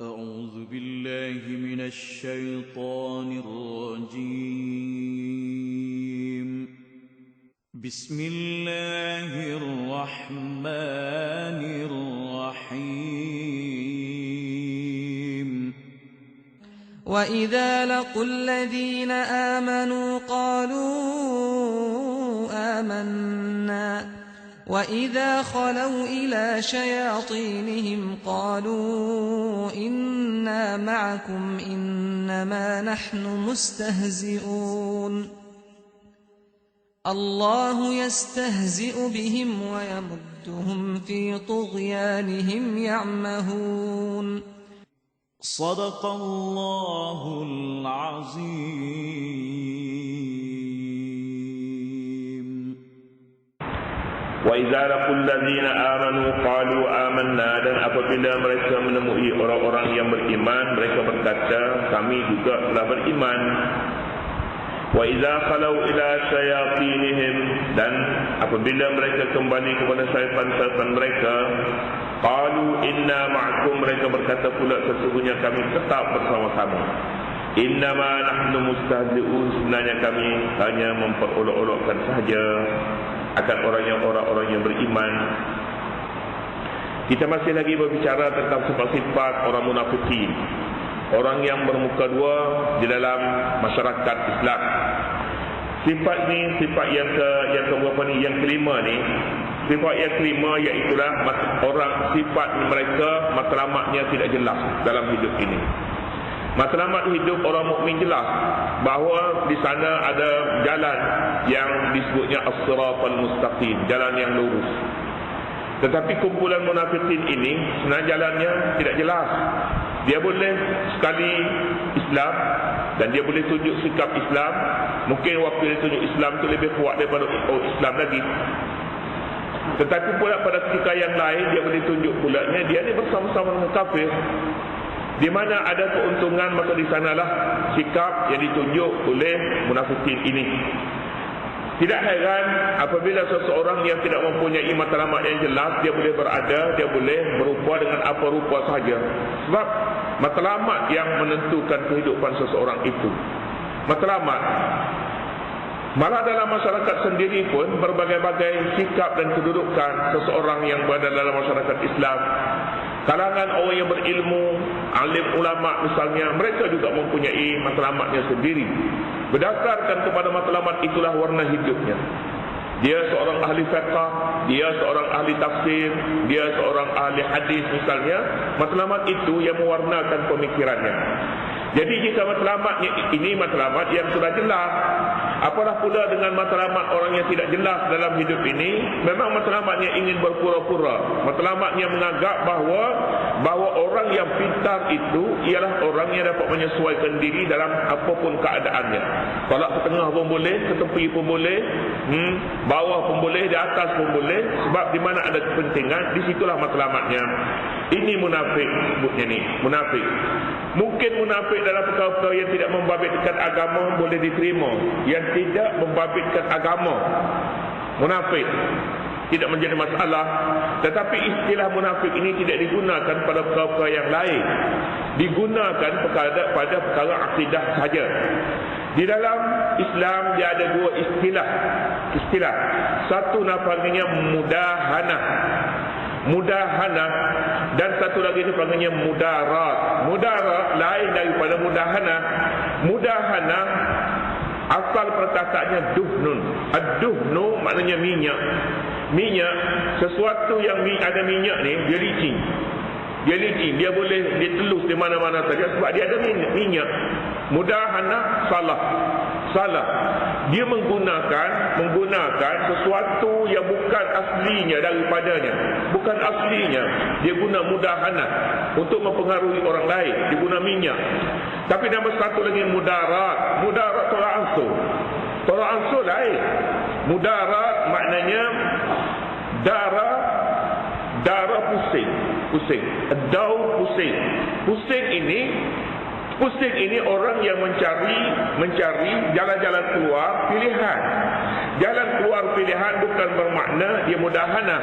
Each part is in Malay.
أعوذ بالله من الشيطان الرجيم. بسم الله الرحمن الرحيم. وإذا لقوا الذين آمنوا قالوا آمنا. وإذا خلوا إلى شياطينهم قالوا إنا معكم إنما نحن مستهزئون الله يستهزئ بهم ويمدهم في طغيانهم يعمهون صدق الله العظيم Idza laqul ladzina amanu qalu amanna dan apabila mereka menemui orang-orang yang beriman mereka berkata kami juga telah beriman. Idza khalau ila syayatinihim dan apabila mereka kembali kepada syaitan-syaitan mereka qalu inna ma'akum mereka berkata pula sesungguhnya kami tetap bersama-sama Innama nahnu mustahzi'un sebenarnya kami hanya memperolok-olokkan sahaja akan orang orang-orang yang beriman. Kita masih lagi berbicara tentang sifat-sifat orang munafikin. Orang yang bermuka dua di dalam masyarakat Islam. Sifat ni sifat yang ke yang ke berapa ni? Yang kelima ni. Sifat yang kelima iaitu orang sifat mereka matlamatnya tidak jelas dalam hidup ini. Matlamat hidup orang mukmin jelas bahawa di sana ada jalan yang disebutnya as-siratal mustaqim, jalan yang lurus. Tetapi kumpulan munafikin ini sebenarnya jalannya tidak jelas. Dia boleh sekali Islam dan dia boleh tunjuk sikap Islam. Mungkin waktu dia tunjuk Islam itu lebih kuat daripada oh, Islam lagi. Tetapi pula pada ketika yang lain dia boleh tunjuk pula dia ni bersama-sama dengan kafir. Di mana ada keuntungan maka di sanalah sikap yang ditunjuk oleh munafikin ini. Tidak heran apabila seseorang yang tidak mempunyai matlamat yang jelas dia boleh berada, dia boleh berupa dengan apa rupa sahaja. Sebab matlamat yang menentukan kehidupan seseorang itu. Matlamat Malah dalam masyarakat sendiri pun berbagai-bagai sikap dan kedudukan seseorang yang berada dalam masyarakat Islam kalangan orang yang berilmu, alim ulama misalnya, mereka juga mempunyai matlamatnya sendiri. Berdasarkan kepada matlamat itulah warna hidupnya. Dia seorang ahli fiqah, dia seorang ahli tafsir, dia seorang ahli hadis misalnya, matlamat itu yang mewarnakan pemikirannya. Jadi jika matlamatnya ini matlamat yang sudah jelas, apalah pula dengan matlamat orang yang tidak jelas dalam hidup ini, memang matlamatnya ingin berpura-pura. Matlamatnya menganggap bahawa bahawa orang yang pintar itu ialah orang yang dapat menyesuaikan diri dalam apapun keadaannya. Kalau ke tengah pun boleh, ke tepi pun boleh, hmm, bawah pun boleh, di atas pun boleh, sebab di mana ada kepentingan, di situlah matlamatnya. Ini munafik sebutnya ni, munafik. Mungkin munafik dalam perkara-perkara yang tidak membabitkan agama boleh diterima. Yang tidak membabitkan agama. Munafik. Tidak menjadi masalah. Tetapi istilah munafik ini tidak digunakan pada perkara-perkara yang lain. Digunakan pada, pada perkara akidah sahaja. Di dalam Islam dia ada dua istilah. Istilah. Satu namanya mudahana mudahana dan satu lagi ni panggilnya mudarat. Mudarat lain daripada mudahana. Mudahana asal perkataannya duhnun. Ad-duhnu maknanya minyak. Minyak sesuatu yang ada minyak ni dia licin. Dia licin, dia boleh ditelus di mana-mana saja sebab dia ada minyak. Mudahana salah. Salah dia menggunakan menggunakan sesuatu yang bukan aslinya daripadanya. Bukan aslinya. Dia guna mudahana untuk mempengaruhi orang lain. Dia guna minyak. Tapi nombor satu lagi mudarat. Mudarat tolak ansur. Tolak ansur lain. Mudarat maknanya darah darah pusing. Pusing. Daun pusing. Pusing ini Pusing ini orang yang mencari mencari jalan-jalan keluar pilihan. Jalan keluar pilihan bukan bermakna dia mudahana.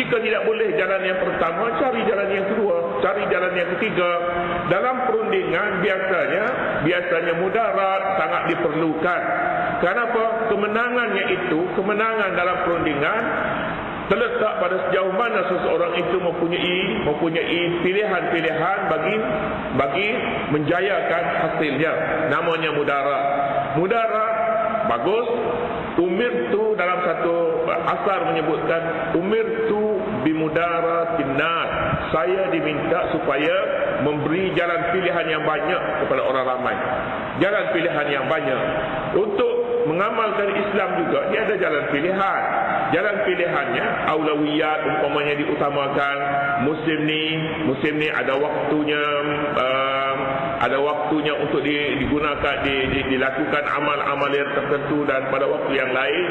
Jika tidak boleh jalan yang pertama, cari jalan yang kedua, cari jalan yang ketiga. dalam perundingan biasanya biasanya mudarat sangat diperlukan. Kenapa? Kemenangannya itu, kemenangan dalam perundingan terletak pada sejauh mana seseorang itu mempunyai mempunyai pilihan-pilihan bagi bagi menjayakan hasilnya. Namanya mudarat. Mudarat bagus. Umir tu dalam satu asar menyebutkan umir tu bimudara tinar. Saya diminta supaya memberi jalan pilihan yang banyak kepada orang ramai. Jalan pilihan yang banyak. Untuk mengamalkan Islam juga, dia ada jalan pilihan. Jalan pilihannya, aulawiyat umpamanya diutamakan. Musim ni, musim ni ada waktunya, uh, ada waktunya untuk digunakan, di, di, dilakukan amal-amal yang tertentu dan pada waktu yang lain,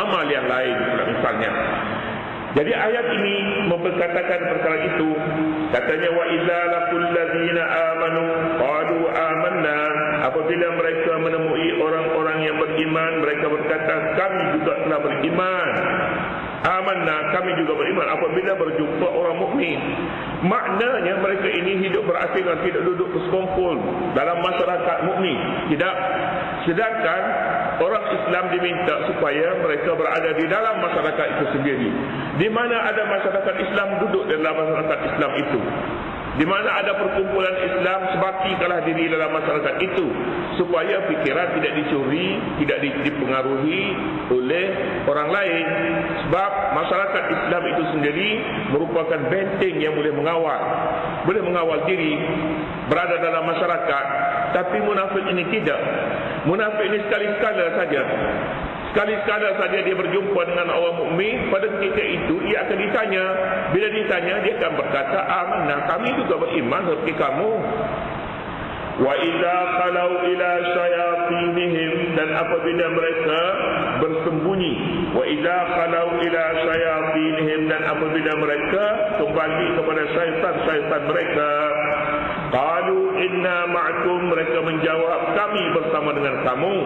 amal yang lain misalnya. Jadi ayat ini memperkatakan perkara itu. Katanya wa idza laqul ladzina amanu qalu amanna. Apabila mereka menemui orang-orang yang beriman, mereka berkata kami juga telah beriman. Amanna kami juga beriman apabila berjumpa orang mukmin. Maknanya mereka ini hidup berasingan tidak duduk bersekongkol dalam masyarakat mukmin. Tidak. Sedangkan orang Islam diminta supaya mereka berada di dalam masyarakat itu sendiri. Di mana ada masyarakat Islam duduk dalam masyarakat Islam itu. Di mana ada perkumpulan Islam sebati kalah diri dalam masyarakat itu supaya fikiran tidak dicuri, tidak dipengaruhi oleh orang lain. Sebab masyarakat Islam itu sendiri merupakan benteng yang boleh mengawal, boleh mengawal diri berada dalam masyarakat. Tapi munafik ini tidak. Munafik ini sekali-sekala saja. Sekali-sekala saja dia berjumpa dengan orang mukmin, pada ketika itu dia akan ditanya. Bila ditanya dia akan berkata, "Amanah, kami juga beriman seperti kamu." Wa idza qalau ila syayatinihim dan apabila mereka bersembunyi wa idza qalau ila syayatinihim dan apabila mereka kembali kepada syaitan-syaitan mereka qalu inna ma'akum mereka menjawab kami bersama dengan kamu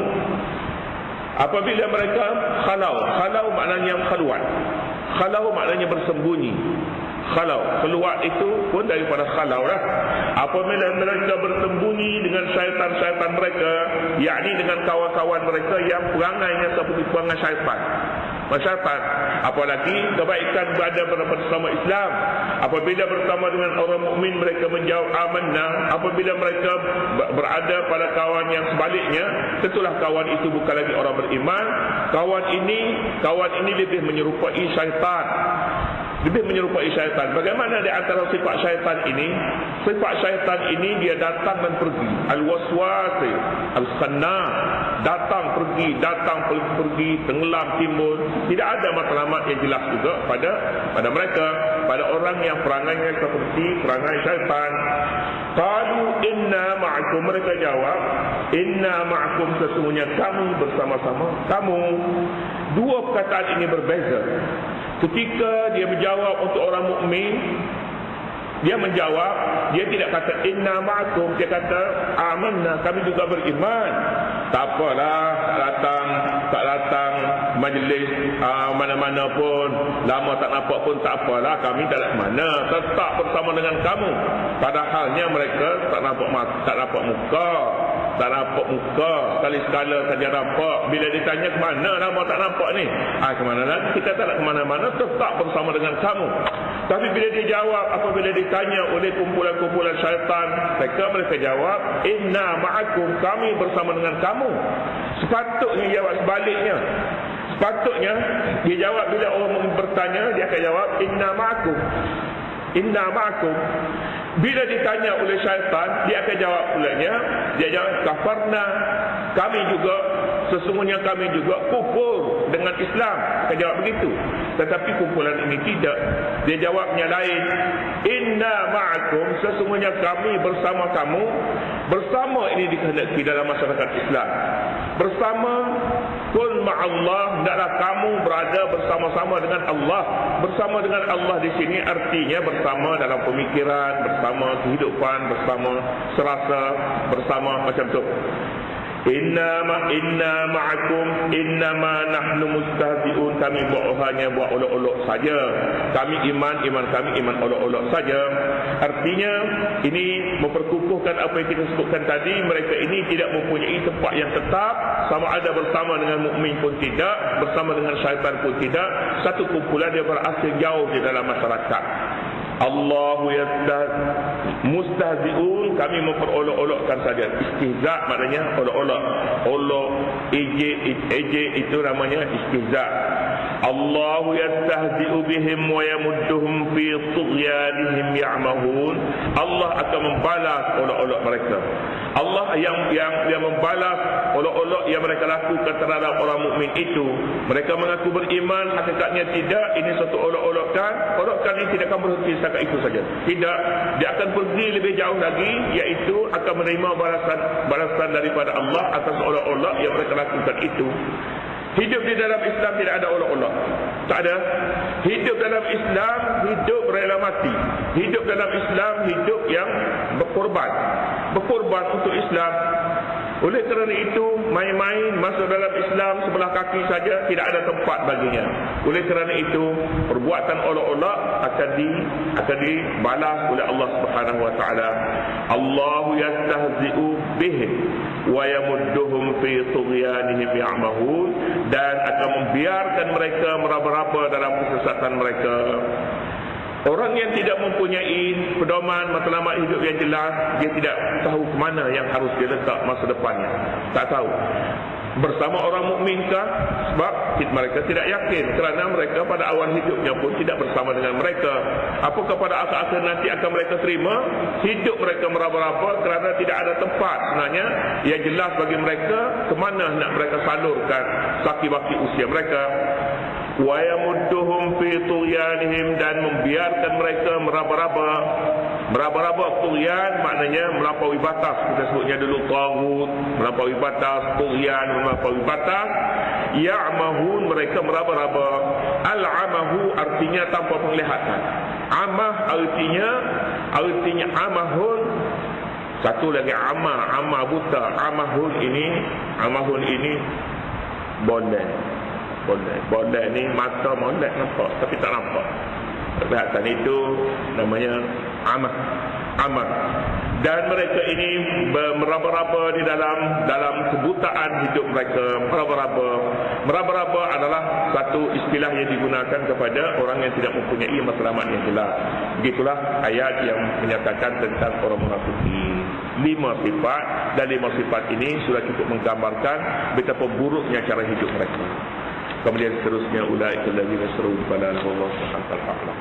Apabila mereka khalau, khalau maknanya khaluat. Khalau maknanya bersembunyi. Khalau, keluar itu pun daripada khalau lah. Apabila mereka bersembunyi dengan syaitan-syaitan mereka, yakni dengan kawan-kawan mereka yang perangainya seperti perangai syaitan masyarakat apalagi kebaikan berada bersama Islam apabila bersama dengan orang mukmin mereka menjawab amanah apabila mereka berada pada kawan yang sebaliknya tentulah kawan itu bukan lagi orang beriman kawan ini kawan ini lebih menyerupai syaitan lebih menyerupai syaitan. Bagaimana di antara sifat syaitan ini? Sifat syaitan ini dia datang dan pergi. Al-waswas, al-khanna, datang pergi, datang pergi, tenggelam timbul. Tidak ada matlamat yang jelas juga pada pada mereka, pada orang yang perangainya seperti perangai syaitan. Qalu inna ma'akum mereka jawab, inna ma'akum sesungguhnya kami bersama-sama kamu. Dua perkataan ini berbeza. Ketika dia menjawab untuk orang mukmin, dia menjawab, dia tidak kata inna ma'akum, dia kata amanna, kami juga beriman. Tak apalah, datang, tak datang majlis uh, mana-mana pun, lama tak nampak pun tak apalah, kami tak ada mana, tetap bersama dengan kamu. Padahalnya mereka tak nampak tak nampak muka. Tak nampak muka. Sekali-sekala saja nampak. Bila ditanya ke mana nama tak nampak ni? Ah ke mana lagi? Kita tak nak ke mana-mana. Tetap bersama dengan kamu tapi bila dia jawab apabila ditanya oleh kumpulan-kumpulan syaitan mereka mereka jawab inna ma'akum kami bersama dengan kamu. Sepatutnya jawab sebaliknya. Sepatutnya dia jawab bila orang bertanya dia akan jawab inna ma'akum. Inna ma'akum. Bila ditanya oleh syaitan, dia akan jawab pulanya, dia jawab kafarna. Kami juga sesungguhnya kami juga kufur dengan Islam. Akan jawab begitu. Tetapi kumpulan ini tidak. Dia jawabnya lain. Inna ma'akum sesungguhnya kami bersama kamu. Bersama ini dikehendaki dalam masyarakat Islam. Bersama Kun ma'allah Tidaklah kamu berada bersama-sama dengan Allah Bersama dengan Allah di sini artinya bersama dalam pemikiran Bersama kehidupan Bersama serasa Bersama macam tu Inna ma inna ma'akum inna ma nahnu mustahzi'un kami buat hanya buat olok-olok saja. Kami iman iman kami iman olok-olok saja. Artinya ini memperkukuhkan apa yang kita sebutkan tadi mereka ini tidak mempunyai tempat yang tetap sama ada bersama dengan mukmin pun tidak, bersama dengan syaitan pun tidak. Satu kumpulan dia berasal jauh di dalam masyarakat. Allahu yastah mustahziun. Kami memperolok-olokkan saja. Istihza maknanya olok-olok. Olok ejek ejek itu namanya istihza Yastahzi'u bihim wa yamudduhum fi tughyanihim ya'mahun. Allah akan membalas olok-olok mereka. Allah yang yang yang membalas olok-olok yang mereka lakukan terhadap orang mukmin itu. Mereka mengaku beriman hakikatnya tidak. Ini satu olok-olokan olokkan ini tidak akan berhenti setakat itu saja. Tidak. Dia akan pergi lebih jauh lagi iaitu akan menerima balasan balasan daripada Allah atas olok-olok yang mereka lakukan itu Hidup di dalam Islam tidak ada olok-olok. Tak ada. Hidup dalam Islam, hidup rela mati. Hidup dalam Islam, hidup yang berkorban. Berkorban untuk Islam. Oleh kerana itu, main-main masuk dalam Islam sebelah kaki saja tidak ada tempat baginya. Oleh kerana itu, perbuatan olok-olok akan di akan dibalas oleh Allah Subhanahu wa taala. Allahu yastahzi'u bihim wa yamudduhum fi tughyanihim ya'mahun dan akan membiarkan mereka meraba-raba dalam kesesatan mereka. Orang yang tidak mempunyai pedoman matlamat hidup yang jelas, dia tidak tahu ke mana yang harus dia letak masa depannya. Tak tahu. Bersama orang mukminkah? Sebab mereka tidak yakin kerana mereka pada awal hidupnya pun tidak bersama dengan mereka. Apakah pada akhir-akhir nanti akan mereka terima? Hidup mereka meraba-raba kerana tidak ada tempat sebenarnya yang jelas bagi mereka ke mana nak mereka salurkan saki-baki usia mereka wa yamudduhum fi tughyanihim dan membiarkan mereka meraba-raba. Meraba-raba tughyan maknanya melampaui batas. Kita sebutnya dulu tagut melampaui batas. Tughyan melampaui batas. Ya'mahun mereka meraba-raba. Al-amahu artinya tanpa penglihatan. Amah artinya artinya amahun. Satu lagi amah. Amah buta. Amahun ini amahun ini bondet Boleh. Boleh ni mata molek nampak tapi tak nampak. Kelihatan itu namanya amal. Amal. Dan mereka ini meraba-raba di dalam dalam kebutaan hidup mereka. Meraba-raba. Meraba-raba adalah satu istilah yang digunakan kepada orang yang tidak mempunyai matlamat yang jelas. Begitulah ayat yang menyatakan tentang orang munafik lima sifat dan lima sifat ini sudah cukup menggambarkan betapa buruknya cara hidup mereka. Kemudian seterusnya ulai ke lagi nasrul pada Allah Subhanahu wa taala.